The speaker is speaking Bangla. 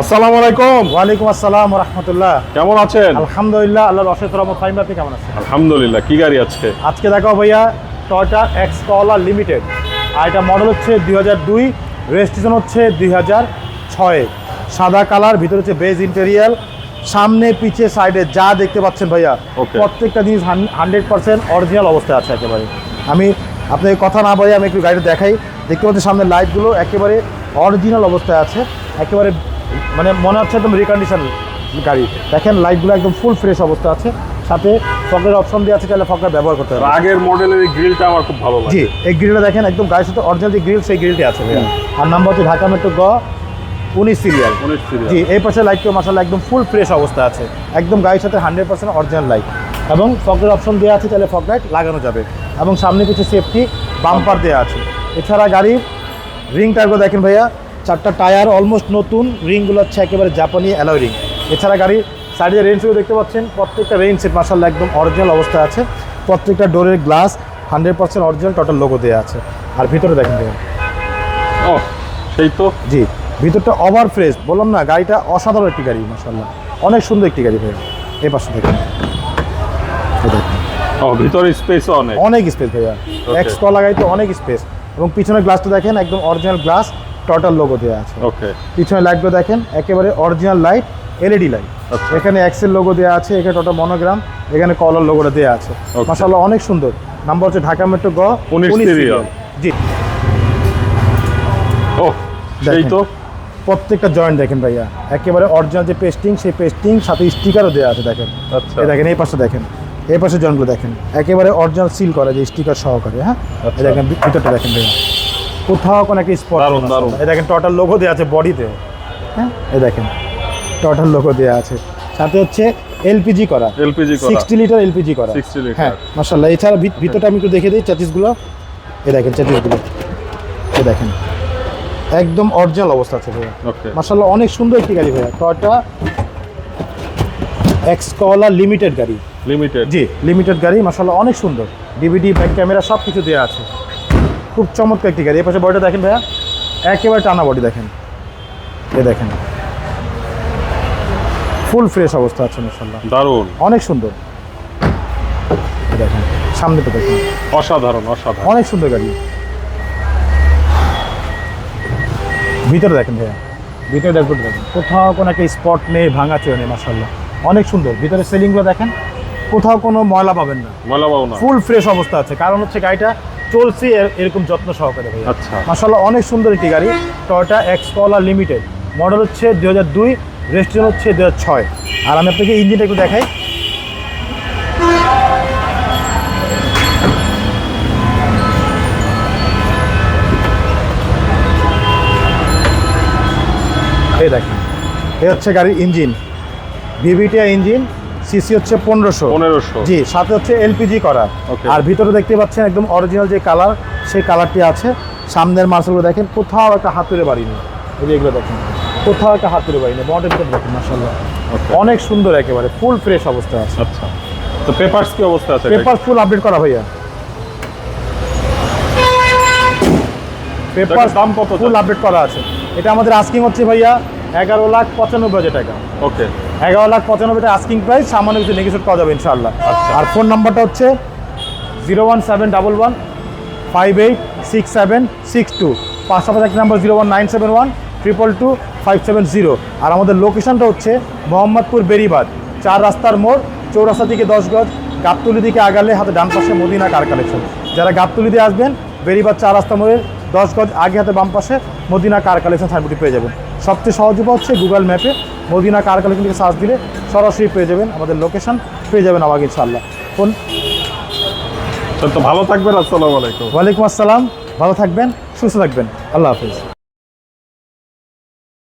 আসসালামু আলাইকুম। ওয়ালাইকুম আসসালাম রহমতুল্লাহ। কেমন আছেন? আলহামদুলিল্লাহ আল্লাহর অশেষ রহমত ফাইম আপনি কেমন আছেন? আলহামদুলিল্লাহ কি গাড়ি আজকে? আজকে দেখাও ভাইয়া টয়টা এক্স কলার লিমিটেড আর এটা মডেল হচ্ছে দুই হাজার দুই রেজিস্ট্রেশন হচ্ছে দুই হাজার ছয়। সাদা কালার ভিতরে হচ্ছে বেজ ইন্টেরিয়াল সামনে পিছে সাইডে যা দেখতে পাচ্ছেন ভাইয়া. প্রত্যেকটা জিনিস হান্ড্রেড পার্সেন্ট অরিজিনাল অবস্থায় আছে একেবারে। আমি আপনাকে কথা না বলে আমি একটু গাড়িটা দেখাই। দেখতে পাচ্ছি সামনে লাইটগুলো একেবারে অরিজিনাল অবস্থায় আছে। একেবারে মানে মনে হচ্ছে একদম রিকন্ডিশন গাড়ি। দেখেন লাইটগুলো একদম ফুল ফ্রেশ অবস্থা আছে। সাথে ফকের অপশন দিয়ে আছে তাহলে ফকের ব্যবহার করতে হবে আগের মডেলের এই গ্রিলটা আমার খুব ভালো জি লাগে। এই গ্রিলটা দেখেন একদম গাড়ির সাথে অরিজিনাল যে গ্রিল সেই গ্রিলটি আছে ভাইয়া। আর নাম্বার হচ্ছে ঢাকা মেট্রো গ উনিশ সিরিয়াল উনিশ সিরিয়াল জি এই পাশে লাইটটিও মাসাল্লাহ একদম ফুল ফ্রেশ অবস্থা আছে। একদম গাড়ির সাথে হান্ড্রেড পার্সেন্ট অরিজিনাল লাইট এবং ফকের অপশন দেওয়া আছে তাহলে ফক লাইট লাগানো যাবে। এবং সামনে কিছু সেফটি বাম্পার দেওয়া আছে। এছাড়া গাড়ির রিং টায়ারগুলো দেখেন ভাইয়া। চারটা টায়ার অলমোস্ট নতুন রিংগুলো হচ্ছে একেবারে জাপানি অ্যালয় রিং এছাড়া গাড়ির সাইডে রেঞ্জগুলো দেখতে পাচ্ছেন প্রত্যেকটা রেঞ্জ সেট মাসাল্লাহ একদম অরিজিনাল অবস্থায় আছে। প্রত্যেকটা ডোরের glass hundred percent original total logo দেওয়া আছে। আর ভিতরে দেখেন ভাইয়া ও সেই তো। জি ভিতরটা ওভার ফ্রেশ বললাম না গাড়িটা অসাধারণ একটি গাড়ি মাসাল্লাহ অনেক সুন্দর একটি গাড়ি ভাইয়া। এই পাশে দেখেন। ও ভিতরে স্পেস অনেক। অনেক স্পেস ভাইয়া. এক্স কলা গাড়িতে অনেক স্পেস এবং পিছনের গ্লাসটা দেখেন একদম অরিজিনাল গ্লাস টোটাল লোগো দেওয়া আছে। ওকে পিছনে লাইটগুলো দেখেন একেবারে অরিজিনাল লাইট এলইডি লাইট। এখানে এক্সেল লোগো দেওয়া আছে এখানে টোটাল মনোগ্রাম এখানে কলার লোগোটা দেওয়া আছে. মাসাল্লাহ অনেক সুন্দর। নাম্বার হচ্ছে ঢাকা মেট্রো গ 19 19 serial। serial। জি। ও সেই তো। প্রত্যেকটা জয়েন্ট দেখেন ভাইয়া। একেবারে অরিজিনাল যে পেস্টিং সেই পেস্টিং সাথে স্টিকারও দেওয়া আছে দেখেন। আচ্ছা। দেখেন এই পাশে দেখেন। এই পাশে জয়েন্টগুলো দেখেন। একেবারে অরিজিনাল সিল করা যে স্টিকার সহকারে হ্যাঁ? আচ্ছা। দেখেন ভিতরটা দেখেন ভাইয়া। কোথাও কোনো একটা স্পট দারুণ, দারুণ। এই দেখেন টোটাল লোগো দেওয়া আছে বডিতে হ্যাঁ? এই দেখেন টোটাল লোগো দেওয়া আছে। সাথে হচ্ছে এলপিজি করা। এলপিজি করা। সিক্সটি লিটার এলপিজি করা। 60 লিটার। হ্যাঁ মাসাল্লাহ এছাড়া ভিতরটা আমি একটু দেখে দিই চ্যাচিসগুলো এই দেখেন চ্যাচিসগুলো এই দেখেন একদম অরিজিনাল অবস্থা আছে ভাইয়া। ওকে মাসাল্লাহ অনেক সুন্দর একটি গাড়ি ভাইয়া। টয়টা এক্স কলা লিমিটেড গাড়ি। লিমিটেড জি লিমিটেড গাড়ি মাসাল্লাহ অনেক সুন্দর। ডিভিডি ব্যাক ক্যামেরা সব কিছু দেওয়া আছে। খুব চমৎকার একটি গাড়ি। এ পাশে বডিটা দেখেন ভাইয়া? একেবারে টানা বডি দেখেন। এ দেখেন। ফুল ফ্রেশ অবস্থা আছে মাসাল্লাহ দারুণ। অনেক সুন্দর। দেখেন সামনে তো দেখেন। অসাধারণ অসাধারণ। অনেক সুন্দর গাড়ি। ভিতরে দেখেন ভাইয়া। ভিতরে ড্যাশবোর্ড দেখেন। কোথাও কোনো একটা স্পট নেই ভাঙা চেয়ে নেই মাসাল্লাহ অনেক সুন্দর। ভিতরে সেলিংগুলো দেখেন কোথাও কোনো ময়লা পাবেন না। ময়লা পাবো না। ফুল ফ্রেশ অবস্থা আছে। কারণ হচ্ছে গাড়িটা চলছে এর- এরকম যত্ন সহকারে ভাইয়া। আচ্ছা। মাসাল্লাহ অনেক সুন্দর একটি গাড়ি। টয়টা এক্স লিমিটেড মডেল হচ্ছে দু হাজার দুই রেজিস্ট্রেশন হচ্ছে দু হাজার ছয়। আর আমি আপনাকে ইঞ্জিনটা একটু দেখাই। এই দেখেন। এই হচ্ছে গাড়ির ইঞ্জিন। VVTi engine. সিসি হচ্ছে পনেরোশো। পনেরোশো। জি সাথে হচ্ছে এলপিজি করা. আর ভিতরে দেখতে পাচ্ছেন একদম অরিজিনাল যে কালার সেই কালারটি আছে। সামনের মার্শালগুলো দেখেন কোথাও একটা হাতুড়ে বাড়ি নেই। এই যে এগুলো দেখেন কোথাও একটা হাতুড়ে বাড়ি নেই বটের ভিতরে দেখেন মার্শাল্লাহ। অনেক সুন্দর একেবারে ফুল ফ্রেশ অবস্থা আছে। আচ্ছা। তো পেপারস কি অবস্থা আছে? পেপার ফুল আপডেট করা ভাইয়া। পেপার দাম কত ফুল আপডেট করা আছে। এটা আমাদের আস্কিং হচ্ছে ভাইয়া এগারো লাখ পঁচানব্বই হাজার টাকা। ওকে। এগারো লাখ পঁচানব্বই টাকা আস্কিং প্রাইস সামান্য কিছু নেগোসিয়েট করা যাবে ইনশাআল্লাহ। আচ্ছা। আর ফোন নাম্বারটা হচ্ছে zero one seven double one five eight six seven six two পাঁচশো এক number zero one nine seven one triple two five seven zero আর আমাদের লোকেশনটা হচ্ছে মোহাম্মদপুর বেরিবাদ চার রাস্তার মোড় চৌরাস্তা থেকে দশ গজ গাবতলি দিকে আগালে হাতে ডান পাশে মদিনা কার কালেকশন যারা গাবতলি দিয়ে আসবেন বেরিবাদ চার রাস্তা মোড়ের দশ গজ আগে হাতে বাম পাশে মদিনা কার কালেকশন পেয়ে যাবেন। সবচেয়ে সহজ উপায় হচ্ছে গুগল ম্যাপে মদিনা কার কালেকশন থেকে সার্চ দিলে সরাসরি পেয়ে যাবেন আমাদের লোকেশন পেয়ে যাবেন আমাকে ইনশাআল্লাহ। ফোন তো ভালো থাকবেন আসসালামু আলাইকুম। ওয়ালাইকুম আসসালাম ভালো থাকবেন সুস্থ থাকবেন আল্লাহ হাফিজ।